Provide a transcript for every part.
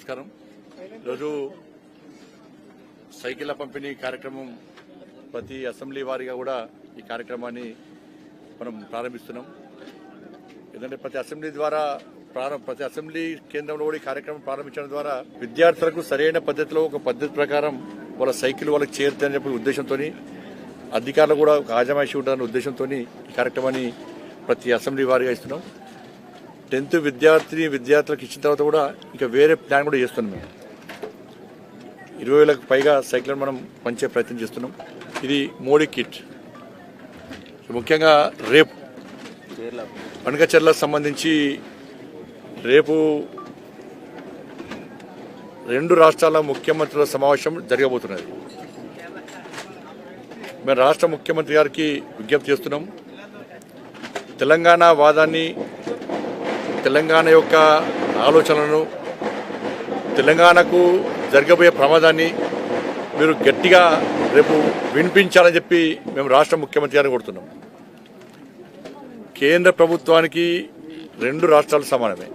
నమస్కారం. ఈరోజు సైకిళ్ళ పంపిణీ కార్యక్రమం ప్రతి అసెంబ్లీ వారిగా కూడా ఈ కార్యక్రమాన్ని మనం ప్రారంభిస్తున్నాం. ఎందుకంటే ప్రతి అసెంబ్లీ ద్వారా ప్రారంభ ప్రతి అసెంబ్లీ కేంద్రంలో కూడా ఈ కార్యక్రమం ప్రారంభించడం ద్వారా విద్యార్థులకు సరైన పద్ధతిలో ఒక పద్ధతి ప్రకారం వాళ్ళ సైకిల్ వాళ్ళకి చేరుతాయని చెప్పే ఉద్దేశంతో అధికారులు కూడా ఒక ఆజమాయిషి ఉండాలనే ఉద్దేశంతో ఈ కార్యక్రమాన్ని ప్రతి అసెంబ్లీ వారిగా ఇస్తున్నాం. టెన్త్ విద్యార్థిని విద్యార్థులకు ఇచ్చిన తర్వాత కూడా ఇంకా వేరే ప్లాన్ కూడా చేస్తున్నాం మేము. ఇరవై వేలకు పైగా సైకిల్ మనం పంచే ప్రయత్నం చేస్తున్నాం. ఇది మోడీ కిట్. ముఖ్యంగా రేపు పనకచెర్లకు సంబంధించి రేపు రెండు రాష్ట్రాల ముఖ్యమంత్రుల సమావేశం జరగబోతున్నది. మేము రాష్ట్ర ముఖ్యమంత్రి గారికి విజ్ఞప్తి చేస్తున్నాం. తెలంగాణ వాదాన్ని తెలంగాణ యొక్క ఆలోచనలను తెలంగాణకు జరగబోయే ప్రమాదాన్ని మీరు గట్టిగా రేపు వినిపించాలని చెప్పి మేము రాష్ట్ర ముఖ్యమంత్రి గారిని కోరుతున్నాం. కేంద్ర ప్రభుత్వానికి రెండు రాష్ట్రాలు సమానమే.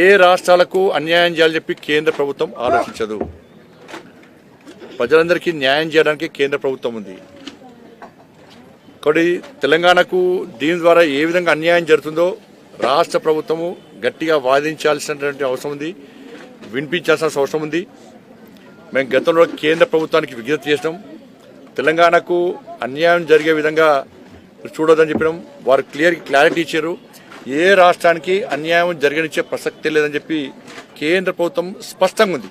ఏ రాష్ట్రాలకు అన్యాయం చేయాలని చెప్పి కేంద్ర ప్రభుత్వం ఆలోచించదు. ప్రజలందరికీ న్యాయం చేయడానికి కేంద్ర ప్రభుత్వం ఉంది. కాబట్టి తెలంగాణకు దీని ద్వారా ఏ విధంగా అన్యాయం జరుగుతుందో రాష్ట్ర ప్రభుత్వము గట్టిగా వాదించాల్సినటువంటి అవసరం ఉంది. వినిపించాల్సిన అవసరం ఉంది. మేము గతంలో కేంద్ర ప్రభుత్వానికి విజ్ఞప్తి చేసినాం. తెలంగాణకు అన్యాయం జరిగే విధంగా చూడొద్దని చెప్పినాం. వారు క్లియర్ క్లారిటీ ఇచ్చారు. ఏ రాష్ట్రానికి అన్యాయం జరగనిచ్చే ప్రసక్తి లేదని చెప్పి కేంద్ర ప్రభుత్వం స్పష్టంగా ఉంది.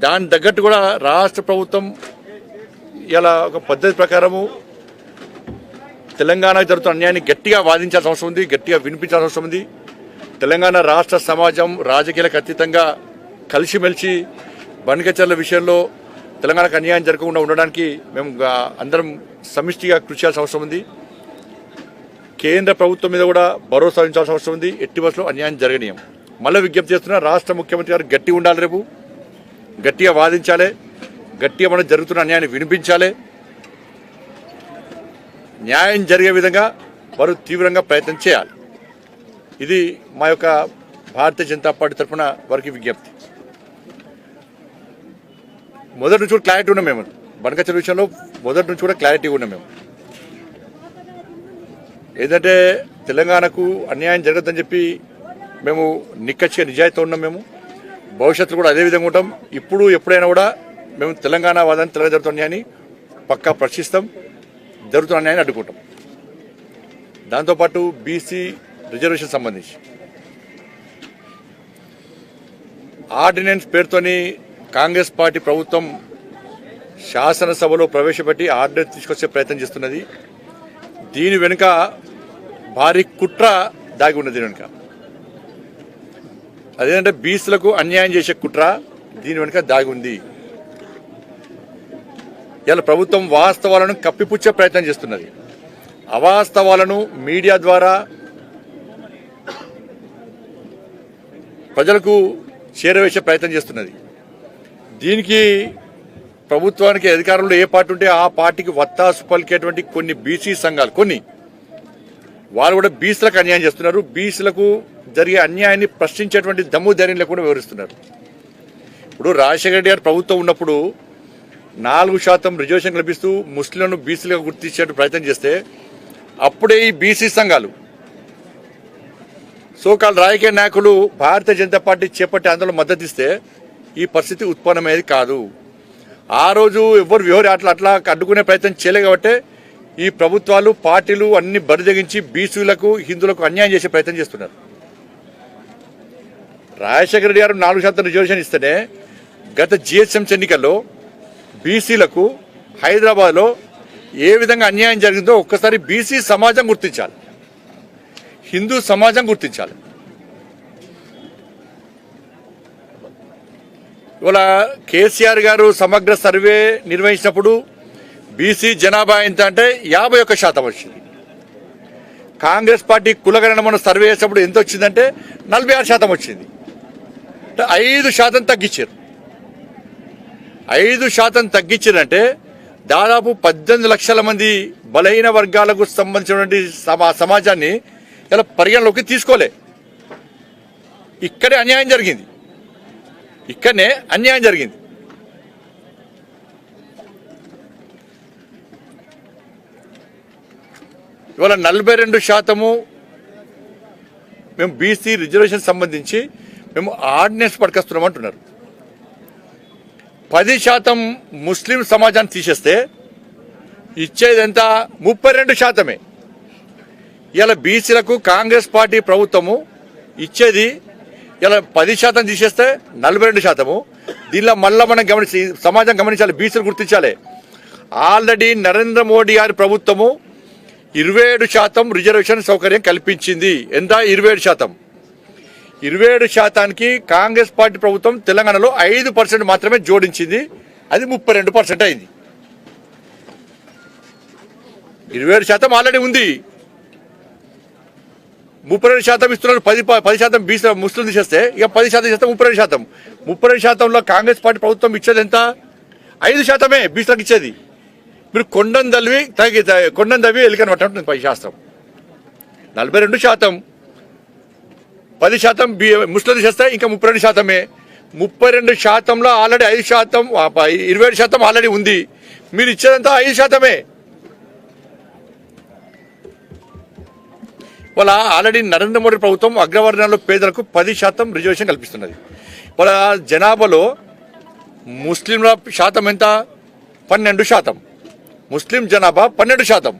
దాని తగ్గట్టు కూడా రాష్ట్ర ప్రభుత్వం ఇలా ఒక పద్ధతి ప్రకారము తెలంగాణకు జరుగుతున్న అన్యాయాన్ని గట్టిగా వాదించాల్సిన అవసరం ఉంది గట్టిగా వినిపించాల్సిన అవసరం ఉంది. తెలంగాణ రాష్ట్ర సమాజం రాజకీయాలకు అతీతంగా కలిసిమెలిసి బణికచర్ల విషయంలో తెలంగాణకు అన్యాయం జరగకుండా ఉండడానికి మేము అందరం సమిష్టిగా కృషి చేయాల్సిన అవసరం ఉంది. కేంద్ర ప్రభుత్వం మీద కూడా భరోసా ఉంచాల్సిన అవసరం ఉంది. ఎట్టి బస్సులో అన్యాయం జరగనీయం. మళ్ళీ విజ్ఞప్తి చేస్తున్నా రాష్ట్ర ముఖ్యమంత్రి గారు గట్టిగా ఉండాలి రేపు. గట్టిగా వాదించాలి. గట్టిగా మనం జరుగుతున్న అన్యాయాన్ని వినిపించాలి. న్యాయం జరిగే విధంగా వారు తీవ్రంగా ప్రయత్నం చేయాలి. ఇది మా యొక్క భారతీయ జనతా పార్టీ తరఫున వారికి విజ్ఞప్తి. మొదటి నుంచి కూడా క్లారిటీ ఉన్నాం మేము. బనకచల విషయంలో మొదటి నుంచి కూడా క్లారిటీ ఉన్నాం మేము. ఏంటంటే తెలంగాణకు అన్యాయం జరగదని చెప్పి మేము నిక్కచ్చిగా నిజాయితీ ఉన్నాం మేము. భవిష్యత్తులో కూడా అదే విధంగా ఉంటాం. ఇప్పుడు ఎప్పుడైనా కూడా మేము తెలంగాణ వాదాన్ని తెలంగాణ జరుగుతున్నాయని పక్కా ప్రశ్నిస్తాం. జరుగుతున్నాయని అడ్డుకుంటాం. దాంతోపాటు బీసీ రిజర్వేషన్ సంబంధించి. ఆర్డినెన్స్ పేరుతోని కాంగ్రెస్ పార్టీ ప్రభుత్వం శాసనసభలో ప్రవేశపెట్టి ఆర్డినెన్స్ తీసుకొచ్చే ప్రయత్నం చేస్తున్నది. దీని వెనుక భారీ కుట్ర దాగి ఉన్నది దీని వెనుక. అదేంటంటే బీసీలకు అన్యాయం చేసే కుట్ర దీని వెనుక దాగి ఉంది. ఇలా ప్రభుత్వం వాస్తవాలను కప్పిపుచ్చే ప్రయత్నం చేస్తున్నది. అవాస్తవాలను మీడియా ద్వారా ప్రజలకు చేరవేసే ప్రయత్నం చేస్తున్నది. దీనికి ప్రభుత్వానికి అధికారంలో ఏ పార్టీ ఉంటే ఆ పార్టీకి వత్తాసు పలికేటువంటి కొన్ని బీసీ సంఘాలు కొన్ని. వాళ్ళు కూడా బీసీలకు అన్యాయం చేస్తున్నారు. బీసీలకు జరిగే అన్యాయాన్ని ప్రశ్నించేటువంటి దమ్ము ధైర్యం లేకుండా వివరిస్తున్నారు ఇప్పుడు రాజశేఖర రెడ్డి గారు ప్రభుత్వం ఉన్నప్పుడు నాలుగు శాతం రిజర్వేషన్ లభిస్తూ ముస్లింలను బీసీలుగా గుర్తించే ప్రయత్నం చేస్తే అప్పుడే ఈ బీసీ సంఘాలు సోకాల్ రాజకీయ నాయకులు భారతీయ జనతా పార్టీ చేపట్టే ఆందోళన మద్దతిస్తే ఈ పరిస్థితి ఉత్పన్నమయ్యేది కాదు. ఆ రోజు ఎవరు వివరి అట్లా అట్లా అడ్డుకునే ప్రయత్నం చేయలే కాబట్టి ఈ ప్రభుత్వాలు పార్టీలు అన్ని బరిదగించి బీసీలకు హిందువులకు అన్యాయం చేసే ప్రయత్నం చేస్తున్నారు. రాజశేఖర రెడ్డి గారు నాలుగు శాతం రిజర్వేషన్ ఇస్తేనే గత జిహెచ్ఎంసీ ఎన్నికల్లో బీసీలకు హైదరాబాద్లో ఏ విధంగా అన్యాయం జరిగిందో ఒక్కసారి బీసీ సమాజం గుర్తించాలి. హిందూ సమాజం గుర్తించాలి. ఇవాళ కేసీఆర్ గారు సమగ్ర సర్వే నిర్వహించినప్పుడు బీసీ జనాభా ఎంత అంటే యాభై ఒక్క శాతం వచ్చింది. కాంగ్రెస్ పార్టీ కులగణన మనం సర్వే చేసినప్పుడు ఎంత వచ్చిందంటే నలభై ఆరు శాతం వచ్చింది. అంటే ఐదు శాతం తగ్గించారు. ఐదు శాతం తగ్గించారంటే దాదాపు పద్దెనిమిది లక్షల మంది బలహీన వర్గాలకు సంబంధించినటువంటి సమా సమాజాన్ని ఇలా పరిగణలోకి తీసుకోలే. ఇక్కడే అన్యాయం జరిగింది. ఇక్కడనే అన్యాయం జరిగింది. ఇవాళ నలభై రెండు శాతము మేము బీసీ రిజర్వేషన్ సంబంధించి మేము ఆర్డినెన్స్ పట్టుకొస్తున్నాం అంటున్నారు. పది శాతం ముస్లిం సమాజాన్ని తీసేస్తే ఇచ్చేది ఎంత ముప్పై రెండు శాతమే. ఇలా బీసీలకు కాంగ్రెస్ పార్టీ ప్రభుత్వము ఇచ్చేది ఇలా పది శాతం తీసేస్తే నలభై రెండు శాతము. దీనిలో మళ్ళీ మనం గమనించి సమాజం గమనించాలి బీసీలు గుర్తించాలి. ఆల్రెడీ నరేంద్ర మోడీ గారి ప్రభుత్వము ఇరవై ఏడు శాతం రిజర్వేషన్ సౌకర్యం కల్పించింది. ఎంత? ఇరవై ఏడు శాతం. ఇరవై ఏడు శాతానికి కాంగ్రెస్ పార్టీ ప్రభుత్వం తెలంగాణలో ఐదు పర్సెంట్ మాత్రమే జోడించింది. అది ముప్పై రెండు పర్సెంట్ అయింది. ఇరవై ఏడు శాతం ఆల్రెడీ ఉంది. ముప్పై రెండు శాతం ఇస్తున్నారు. పది ప- పది శాతం బీసీ ముస్లిం తీసేస్తే ఇక పది శాతం చేస్తే ముప్పై రెండు శాతం. ముప్పై రెండు శాతంలో కాంగ్రెస్ పార్టీ ప్రభుత్వం ఇచ్చేది ఎంత? ఐదు శాతమే బీసీలకు ఇచ్చేది. మీరు కొండం దల్వి తగ్గి కొండం తవ్వి ఎలికని ఉంటుంది పై శాస్త్రం. నలభై రెండు శాతం. పది శాతం బి ముస్లిం చేస్తే ఇంకా ముప్పై రెండు శాతమే. ముప్పై రెండు శాతంలో ఆల్రెడీ ఐదు శాతం ఇరవై ఏడు శాతం ఆల్రెడీ ఉంది. మీరు ఇచ్చేదంతా ఐదు శాతమే. వాళ్ళ ఆల్రెడీ నరేంద్ర మోడీ ప్రభుత్వం అగ్రవర్ణాల్లో పేదలకు పది శాతం రిజర్వేషన్ కల్పిస్తున్నది. వాళ్ళ జనాభాలో ముస్లింల శాతం ఎంత? పన్నెండు శాతం. ముస్లిం జనాభా పన్నెండు శాతం.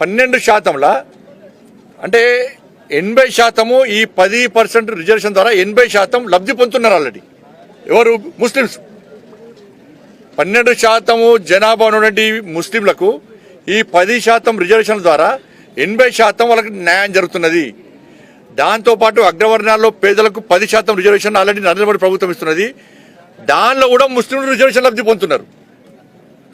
పన్నెండు శాతంలో అంటే ఎనభై శాతము ఈ పది పర్సెంట్ రిజర్వేషన్ ద్వారా ఎనభై శాతం లబ్ధి పొందుతున్నారు ఆల్రెడీ. ఎవరు? ముస్లిమ్స్. పన్నెండు శాతము జనాభా ఉన్నటువంటి ముస్లింలకు ఈ పది శాతం రిజర్వేషన్ ద్వారా ఎనభై శాతం వాళ్ళకి న్యాయం జరుగుతున్నది. దాంతోపాటు అగ్రవర్ణాల్లో పేదలకు పది శాతం రిజర్వేషన్ ఆల్రెడీ నరేంద్ర మోడీ ప్రభుత్వం ఇస్తున్నది. దానిలో కూడా ముస్లింలు రిజర్వేషన్ లబ్ధి పొందుతున్నారు.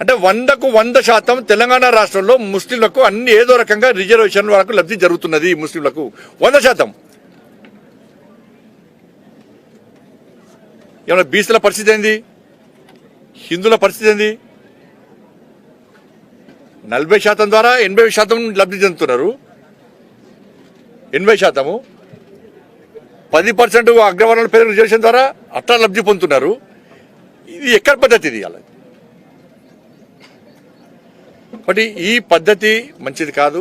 అంటే వందకు వంద శాతం తెలంగాణ రాష్ట్రంలో ముస్లింలకు అన్ని ఏదో రకంగా రిజర్వేషన్ వరకు లబ్ధి జరుగుతున్నది ముస్లింలకు. వంద శాతం. ఏమన్నా బీసీల పరిస్థితి ఏంది? హిందువుల పరిస్థితి ఏంది? నలభై శాతం ద్వారా ఎనభై శాతం లబ్ధి చెందుతున్నారు. ఎనభై శాతము. పది పర్సెంట్ అగ్రవర్ణాల పేరు రిజర్వేషన్ ద్వారా అట్లా లబ్ధి పొందుతున్నారు. ఇది ఎక్కడ పద్ధతి ఇది అలా? మరి ఈ పద్ధతి మంచిది కాదు.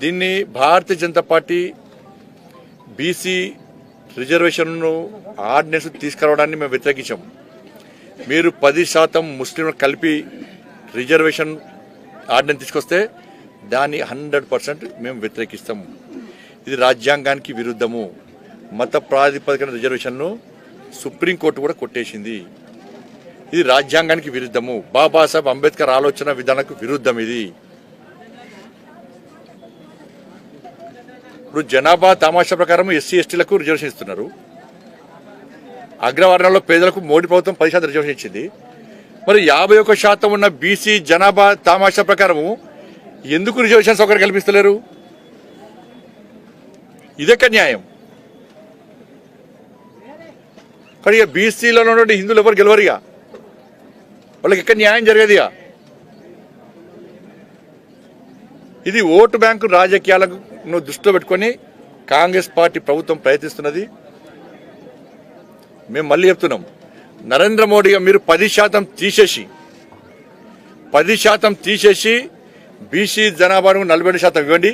దీన్ని భారతీయ జనతా పార్టీ బీసీ రిజర్వేషన్ను ఆర్డినెన్స్ తీసుకురావడాన్ని మేము వ్యతిరేకించాం. మీరు పది శాతం ముస్లింలు కలిపి రిజర్వేషన్ ఆర్డినెన్స్ తీసుకొస్తే దాన్ని హండ్రెడ్ పర్సెంట్ మేము వ్యతిరేకిస్తాం. ఇది రాజ్యాంగానికి విరుద్ధము. మత ప్రాతిపదికన రిజర్వేషన్ను సుప్రీంకోర్టు కూడా కొట్టేసింది. ఇది రాజ్యాంగానికి విరుద్ధము. బాబాసాహెబ్ అంబేద్కర్ ఆలోచన విధానకు విరుద్ధం ఇది. ఇప్పుడు జనాభా తమాషా ప్రకారం ఎస్సీ ఎస్టీలకు రిజర్వేషన్ ఇస్తున్నారు. అగ్రవర్ణంలో పేదలకు మోడీ ప్రభుత్వం పది శాతం రిజర్వేషన్ ఇచ్చింది. మరి యాభై ఒక్క శాతం ఉన్న బీసీ జనాభా తమాషా ప్రకారము ఎందుకు రిజర్వేషన్ సౌకర్యం కల్పిస్తలేరు? ఇదెక్క న్యాయం. కానీ ఇక బీసీలో ఉన్నటువంటి హిందువులు ఎవరు గెలవరుగా? వాళ్ళకి ఎక్కడ న్యాయం జరగదుగా ఇది ఓటు బ్యాంకు రాజకీయాలను దృష్టిలో పెట్టుకొని కాంగ్రెస్ పార్టీ ప్రభుత్వం ప్రయత్నిస్తున్నది. మేము మళ్ళీ చెప్తున్నాం నరేంద్ర మోడీ మీరు పది శాతం తీసేసి పది శాతం తీసేసి బీసీ జనాభాను నలభై శాతం ఇవ్వండి.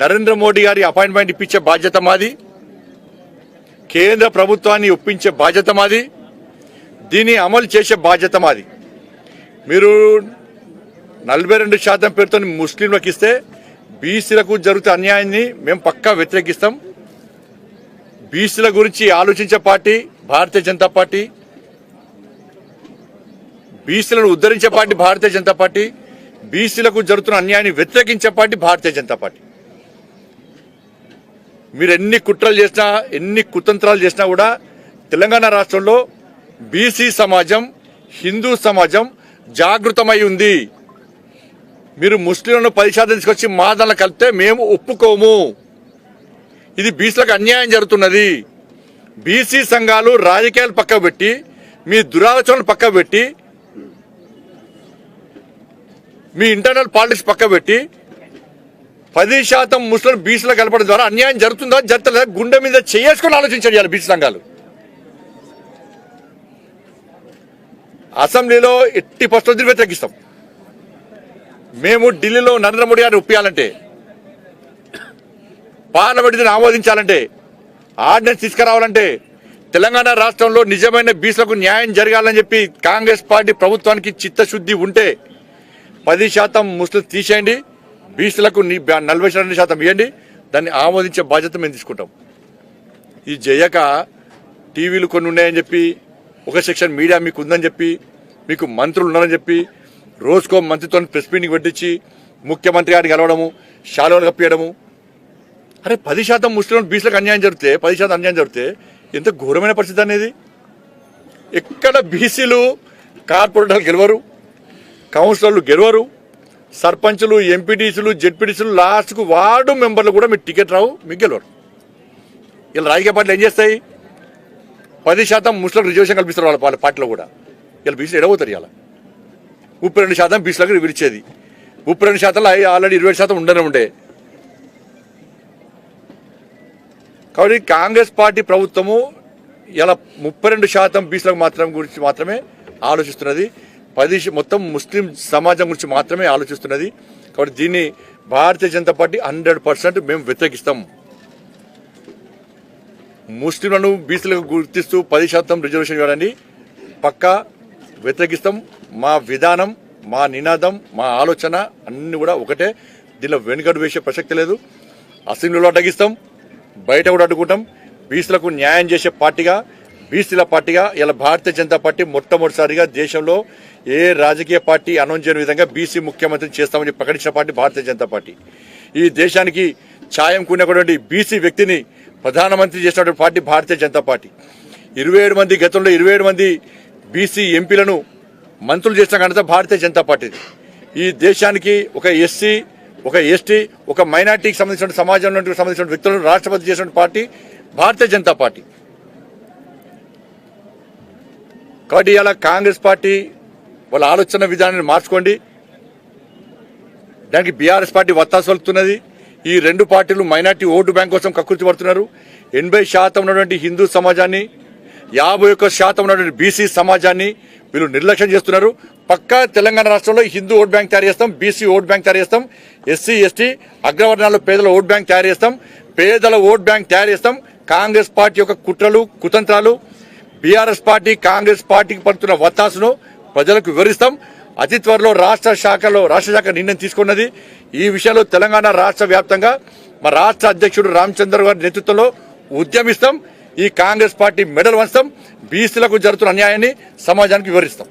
నరేంద్ర మోడీ గారి అపాయింట్మెంట్ ఇప్పించే బాధ్యత మాది. కేంద్ర ప్రభుత్వాన్ని ఒప్పించే బాధ్యత మాది. దీన్ని అమలు చేసే బాధ్యత మాది. మీరు నలభై రెండు శాతం పేరుతో ముస్లింలకు ఇస్తే బీసీలకు జరుగుతున్న అన్యాయాన్ని మేము పక్కా వ్యతిరేకిస్తాం. బీసీల గురించి ఆలోచించే పార్టీ భారతీయ జనతా పార్టీ బీసీలను ఉద్ధరించే పార్టీ భారతీయ జనతా పార్టీ బీసీలకు జరుగుతున్న అన్యాయాన్ని వ్యతిరేకించే పార్టీ భారతీయ జనతా పార్టీ. మీరు ఎన్ని కుట్రలు చేసినా ఎన్ని కుతంత్రాలు చేసినా కూడా తెలంగాణ రాష్ట్రంలో బీసీ సమాజం హిందూ సమాజం జాగృతమై ఉంది. మీరు ముస్లింలను పది తీసుకొచ్చి మా కలిపితే మేము ఒప్పుకోము. ఇది బీసీలకు అన్యాయం జరుగుతున్నది. బీసీ సంఘాలు రాజకీయాలు పక్క పెట్టి మీ దురాలోచనలు పక్క పెట్టి మీ ఇంటర్నల్ పాలిటిక్స్ పక్క పెట్టి పది శాతం ముస్లిం బీసీలో కలపడం ద్వారా అన్యాయం జరుగుతుందా జరగలేదా గుండె మీద చేసుకొని ఆలోచించాలి బీసీ సంఘాలు. అసెంబ్లీలో ఎట్టి పరిస్థితులు వ్యతిరేకిస్తాం. మేము ఢిల్లీలో నరేంద్ర మోడీ గారిని ఒప్పియాలంటే పార్లమెంట్ని ఆమోదించాలంటే ఆర్డినెన్స్ తీసుకురావాలంటే తెలంగాణ రాష్ట్రంలో నిజమైన బీసీలకు న్యాయం జరగాలని చెప్పి కాంగ్రెస్ పార్టీ ప్రభుత్వానికి చిత్తశుద్ధి ఉంటే పది శాతం ముస్లిం తీసేయండి బీసీలకు నలభై రెండు శాతం ఇవ్వండి దాన్ని ఆమోదించే బాధ్యత మేము తీసుకుంటాం. ఇది చేయక టీవీలు కొన్ని ఉన్నాయని చెప్పి ఒక సెక్షన్ మీడియా మీకు ఉందని చెప్పి మీకు మంత్రులు ఉన్నారని చెప్పి రోజుకో మంత్రితో ప్రెస్ మీటింగ్ పెట్టించి ముఖ్యమంత్రి గారిని కలవడము శాలువలు కప్పియడము. అరే పది శాతం ముస్లిం బీసీలకు అన్యాయం జరిగితే పది శాతం అన్యాయం జరిగితే ఎంత ఘోరమైన పరిస్థితి అనేది. ఎక్కడ బీసీలు కార్పొరేటర్లు గెలవరు కౌన్సిలర్లు గెలవరు సర్పంచులు ఎంపీటీసీలు జెడ్పీటీసీలు లాస్ట్కు వార్డు మెంబర్లు కూడా మీకు టికెట్ రావు మీకు గెలవరు. ఇలా రాజకీయ పార్టీలు ఏం చేస్తాయి? పది శాతం ముస్లింలకు రిజర్వేషన్ కల్పిస్తారు వాళ్ళ వాళ్ళ పార్టీలో కూడా. ఇలా బీసీలు ఎడబోతారు ఇలా ముప్పై రెండు శాతం బీసీలకు విడిచేది. ముప్పై రెండు శాతంలో ఆల్రెడీ ఇరవై శాతం ఉండనే ఉండే. కాబట్టి కాంగ్రెస్ పార్టీ ప్రభుత్వము ఇలా ముప్పై రెండు శాతం బీసీలకు మాత్రం గురించి మాత్రమే ఆలోచిస్తున్నది. పది మొత్తం ముస్లిం సమాజం గురించి మాత్రమే ఆలోచిస్తున్నది. కాబట్టి దీన్ని Bharatiya Janata party hundred percent మేము వ్యతిరేకిస్తాం. ముస్లింలను బీసీలకు గుర్తిస్తూ పది శాతం రిజర్వేషన్ ఇవ్వడాన్ని పక్కా వ్యతిరేకిస్తాం. మా విధానం మా నినాదం మా ఆలోచన అన్ని కూడా ఒకటే. దీనిలో వెనుకడు వేసే ప్రసక్తి లేదు. అసెంబ్లీలో అడ్డగిస్తాం. బయట కూడా అడ్డుకుంటాం. బీసీలకు న్యాయం చేసే పార్టీగా బీసీల పార్టీగా ఇలా భారతీయ జనతా పార్టీ మొట్టమొదటిసారిగా దేశంలో ఏ రాజకీయ పార్టీ అనౌన్స్ చేయని విధంగా బీసీ ముఖ్యమంత్రిని చేస్తామని ప్రకటించిన పార్టీ భారతీయ జనతా పార్టీ. ఈ దేశానికి ఛాయం కూడినటువంటి బీసీ వ్యక్తిని ప్రధానమంత్రి చేసినటువంటి పార్టీ భారతీయ జనతా పార్టీ. ఇరవై ఏడు మంది గతంలో ఇరవై ఏడు మంది బీసీ ఎంపీలను మంత్రులు చేసిన ఘనత భారతీయ జనతా పార్టీది. ఈ దేశానికి ఒక ఎస్సీ ఒక ఎస్టీ ఒక మైనార్టీకి సంబంధించిన సమాజంలో సంబంధించిన వ్యక్తులను రాష్ట్రపతి చేసిన పార్టీ భారతీయ జనతా పార్టీ. కాబట్టి ఇలా కాంగ్రెస్ పార్టీ వాళ్ళ ఆలోచన విధానాన్ని మార్చుకోండి. దానికి బీఆర్ఎస్ పార్టీ వత్తాసు ఈ రెండు పార్టీలు మైనార్టీ ఓటు బ్యాంక్ కోసం కకృతి పడుతున్నారు. ఎనభై శాతం ఉన్నటువంటి హిందూ సమాజాన్ని యాభై ఒక్క శాతం ఉన్నటువంటి బీసీ సమాజాన్ని వీళ్ళు నిర్లక్ష్యం చేస్తున్నారు. పక్కా తెలంగాణ రాష్ట్రంలో హిందూ ఓట్ బ్యాంక్ తయారు చేస్తాం బీసీ ఓట్ బ్యాంక్ తయారు చేస్తాం ఎస్సీ ఎస్టీ అగ్రవర్ణాల్లో పేదల ఓట్ బ్యాంక్ తయారు చేస్తాం పేదల ఓట్ బ్యాంక్ తయారు చేస్తాం. కాంగ్రెస్ పార్టీ యొక్క కుట్రలు కుతంత్రాలు బీఆర్ఎస్ పార్టీ కాంగ్రెస్ పార్టీకి పడుతున్న వత్తాసును ప్రజలకు వివరిస్తాం. అతి త్వరలో రాష్ట్ర శాఖలో రాష్ట్ర శాఖ నిర్ణయం తీసుకున్నది. ఈ విషయంలో తెలంగాణ రాష్ట్ర వ్యాప్తంగా మా రాష్ట్ర అధ్యక్షుడు రామచంద్ర గారి నేతృత్వంలో ఉద్యమిస్తాం. ఈ కాంగ్రెస్ పార్టీ మెడల్ వంచుతాం. బీసీలకు జరుగుతున్న అన్యాయాన్ని సమాజానికి వివరిస్తాం.